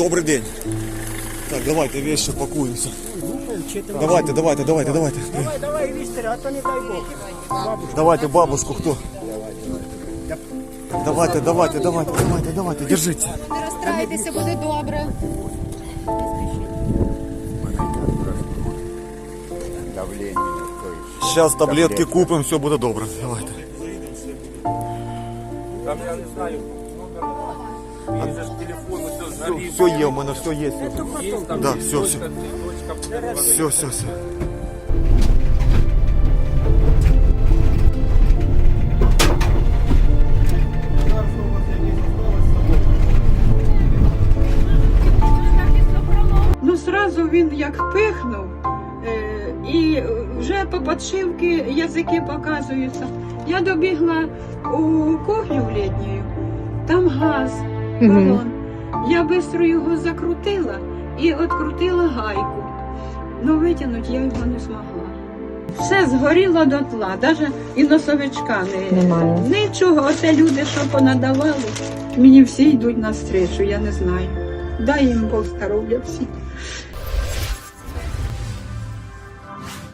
Добрий день. Так, давайте вещи пакуємося. Давайте, давайте, давайте, давайте. Давай, давай, Вістер, а то не дай Бог. Бабушка. Давайте бабушку, хто? Давайте, давайте, давайте, давайте, давайте, держите. Не розстраюйтеся, буде добре. есть. Сейчас таблетки купимо, все буде добре. Давайте. Там я не знаю, все. Все є, у мене все є. Да, все, все. Все, все, все. Ну, сразу він як пихнув, е, і вже по подшивки язики показуються. Я добігла у кухню в літню, там газ, балон. Я швидко його закрутила і відкрутила гайку. але витягнути я його не змогла. Все згоріло дотла, навіть і носовичка не, Немає. нічого. Оце люди, що понадавали, мені всі йдуть на стрічу, я не знаю. Дай їм Бог здоров'я всім.